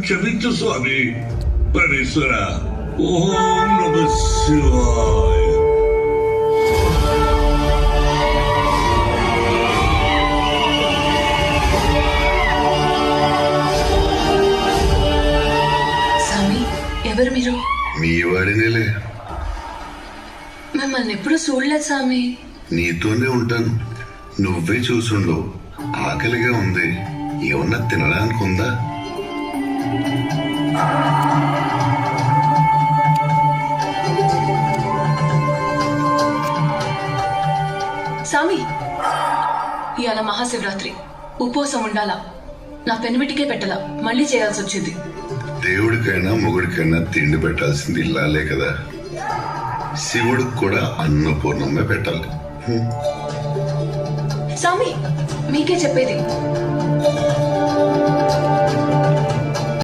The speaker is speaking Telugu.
క్షమించు స్వామి పరమేశ్వర ఓం నమ శివాయ స్వామి ఎవరు మీరు మీ వాడినేలే మిమ్మల్ని ఎప్పుడు చూడలేదు స్వామి నీతోనే ఉంటాను నువ్వే చూసుండవు ఆకలిగా ఉంది ఏమన్నా తినడానికి ఉందా స్వామి! ఇవాళ మహాశివరాత్రి. ఉపవాసం ఉండాలా? నా పెనిమిటికే పెట్టలా. మళ్ళీ చేయాల్సి వచ్చింది. దేవుడికైనా మొగుడికైనా తిండి పెట్టాల్సింది ఇల్లాలే కదా. శివుడికి కూడా అన్నపూర్ణమే పెట్టాలి. స్వామి మీకే చెప్పేది.